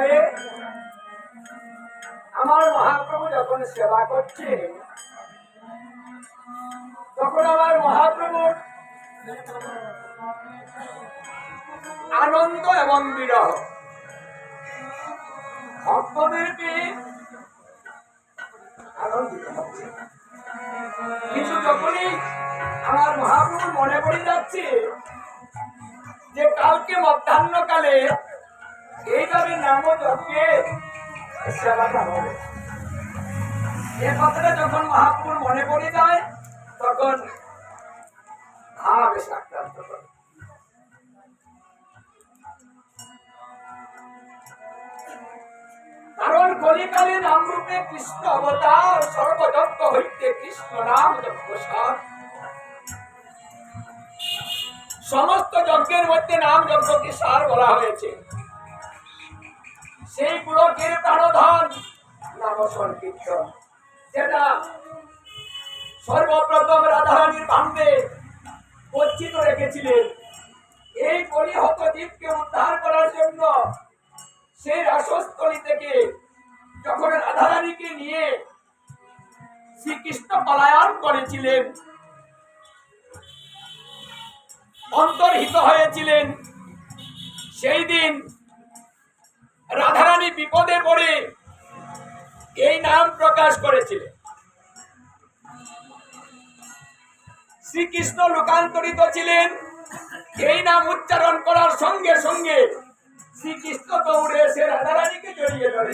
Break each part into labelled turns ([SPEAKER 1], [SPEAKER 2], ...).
[SPEAKER 1] মধ্যাহ্নকালে আমার মহাপ্রভু যখন সেবা করছে তখন আমার মহাপ্রভুর আনন্দ এবং বিরহ ভক্তদেরকে আনন্দিত হচ্ছে। যখনই আমার মহাপ্রভুর মনে পড়ে যাচ্ছে যে কালকে মধ্যাহ্নকালে এইভাবে নাম। সেবাটা হবে কারণ কলিকালে নাম রূপে কৃষ্ণ অবতার সর্বযজ্ঞ হইতে কৃষ্ণ নাম যজ্ঞসার সমস্ত যজ্ঞের মধ্যে নাম যজ্ঞকে সার বলা হয়েছে। সেই পুলকের প্রাণধন নাম সংকীর্তন। যেটা সর্বপ্রথম রাধারানীর ভাঙ্গে গচ্ছিত রেখেছিলেন। এই পরিহত দ্বীপকে উদ্ধার করার জন্য সেই রাসস্থলী থেকে যখন রাধারানীকে নিয়ে শ্রীকৃষ্ণ পলায়ন করেছিলেন, অন্তর্হিত হয়েছিলেন, সেই দিন রাধারানী বিপদে পড়ে এই নাম প্রকাশ করেছিলেন শ্রীকৃষ্ণ লোকান্তরিত ছিলেন। এই নাম উচ্চারণ করার সঙ্গে সঙ্গে শ্রীকৃষ্ণ দৌড়ে এসে রাধারানীকে জড়িয়ে ধরে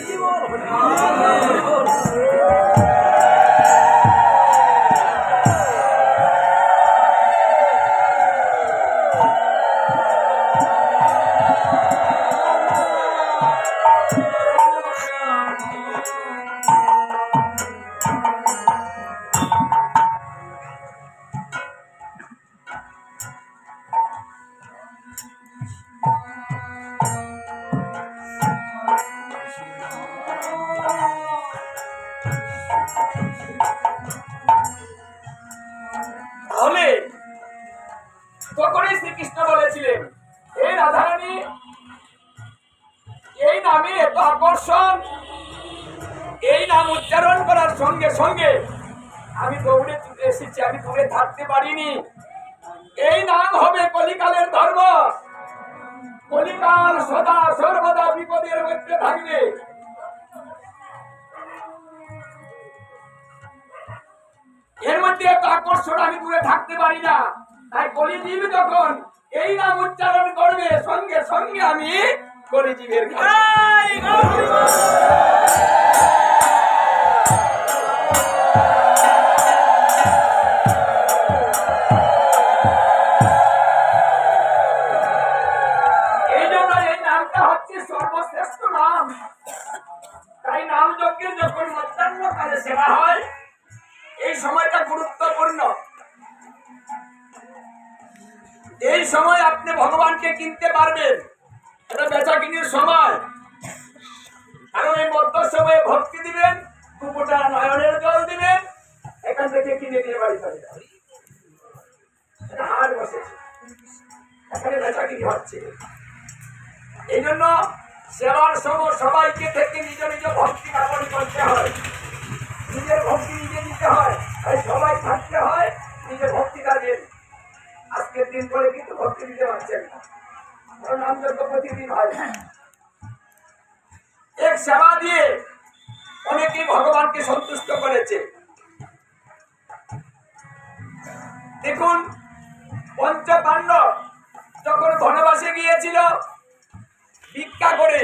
[SPEAKER 1] সঙ্গে আমি দৌড়ে এসেছি, আমি দূরে থাকতে পারিনি। এই নাম হবে কলিকালের ধর্ম। কলিকাল সদা সর্বদা বিপদের মধ্যে থাকবে। এর মধ্যে এত আকর্ষণ, আমি দূরে থাকতে পারি না। তাই কলিজীব যখন এই নাম উচ্চারণ করবে, সঙ্গে সঙ্গে আমি কলিজীবের নাম এই সময়টা সময় আপনি ভগবানকে কিনতে পারবেন। এটা বেচা কিনির সময়। কারণ এই মধ্য সময়ে ভক্তি দিবেন কুকুটা নয়নের জল দিবেন, এখান থেকে কিনে নিয়ে বাড়ি চলে যাবেন। এটা হাট বসেছে। এখানে বেচা কিনি হচ্ছে। এই জন্য সেবার সময় সবাইকে থেকে নিজ নিজ ভক্তি আপন করতে হয়। নিজের ভক্তি নিজে দিতে হয়, তাই সবাই থাকতে হয়, নিজের ভক্তি কাজের আজকের দিন পরে কিন্তু ভক্তি দিতে পারছেন না। কারণ প্রতিদিন হয়। এক সেবা দিয়ে অনেকে ভগবানকে সন্তুষ্ট করেছে। দেখুন পঞ্চ পাণ্ডব যখন বনবাসে গিয়েছিল ভিক্ষা করে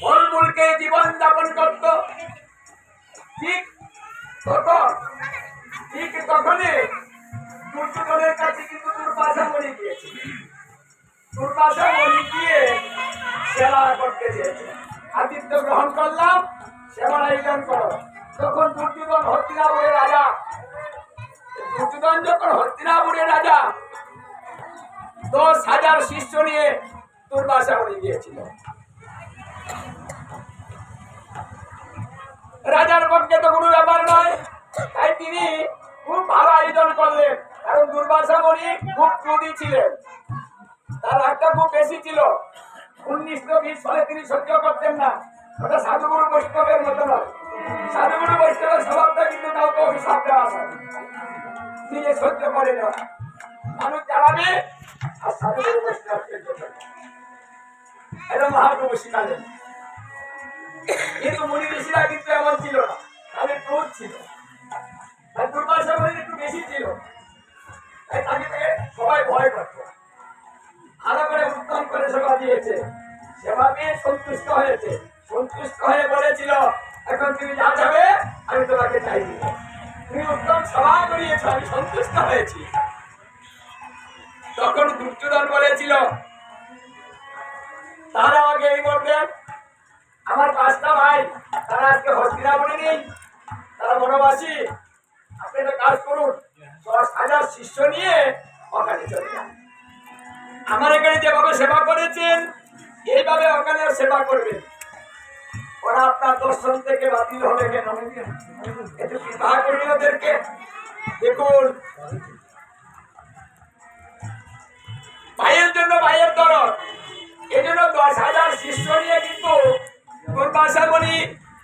[SPEAKER 1] ফলমূলকে জীবন যাপন করত। ঠিক তখন, ঠিক তখনই দুর্যোধনের কাছে কিন্তু দুর্বাসা মরে গিয়েছিল দুর্বাসা মরে গিয়ে সেবা করতে চেয়েছে আদিত্য গ্রহণ করলাম সেবার আয়োজন করো। তখন দুর্যোধন হস্তিনাপুরের রাজা। দুর্যোধন যখন হস্তিনাপুরের রাজা, দশ হাজার শিষ্য নিয়ে দুর্বাসা মরে গিয়েছিল। রাজার পক্ষে তো কোনো ব্যাপার নয়। তাই তিনি খুব ভালো আয়োজন করলেন। কারণ দুর্বাসা মণি খুব ক্রোধী ছিলেন। তার একটা খুব বেশি ছিল। উনিশ বিশ ফলে তিনি সহ্য করতেন না। ওটা সাধুগুরু বৈষ্ণবের মতো নয়। সাধুগুরু বৈষ্ণবের স্বভাবটা কিন্তু কাউকে অভিশাপ দেওয়া হয় নিজে সহ্য করে নেওয়া মানুষ জ্বালাবে আর সাধুগুরু বৈষ্ণব এটা মহাপ্রভু শিখালেন কিন্তু মুনি ঋষিরা কিন্তু এমন ছিল না। তাদের ক্রোধ ছিল। আর দুর্বাসা একটু বেশি ছিল। তাই তাকে সবাই ভয় করত। ভালো করে উত্তম করে সেবা দিয়েছে। সেবা পেয়ে সন্তুষ্ট হয়েছে। সন্তুষ্ট হয়ে বলেছিল, এখন তুমি যা যাবে আমি তোমাকে চাই দিব। তুমি উত্তম সেবা করিয়েছ, আমি সন্তুষ্ট হয়েছি। তখন দুর্যোধন বলেছিল তারা আমাকে এই বলবেন আমার পাঁচটা ভাই, তারা আজকে হস্তিনাপুরে নেই তারা বনবাসী। আপনি একটা কাজ করুন, দশ হাজার শিষ্য নিয়ে ওখানে চলে যান। আমার এখানে যেভাবে সেবা করেছেন, এইভাবে ওখানে সেবা করবেন ওরা আপনার দর্শন থেকে বাতিল হবে কেন? একটু কৃপা করি ওদেরকে। দেখুন। ভাইয়ের জন্য ভাইয়ের দরদ। এই জন্য দশ হাজার শিষ্য নিয়ে কিন্তু বলি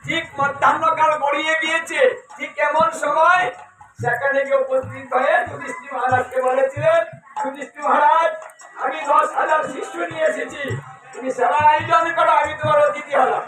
[SPEAKER 1] ঠিক মধ্যাহ্নকাল গড়িয়ে গিয়েছে। ঠিক এমন সময়? সেখানে গিয়ে উপস্থিত হয়ে যুধিষ্ঠির মহারাজকে বলেছিলেন, যুধিষ্ঠির মহারাজ, আমি দশ হাজার শিষ্য নিয়ে এসেছি। তুমি সেবার আয়োজন করো, আমি তোমার অতিথি হলাম।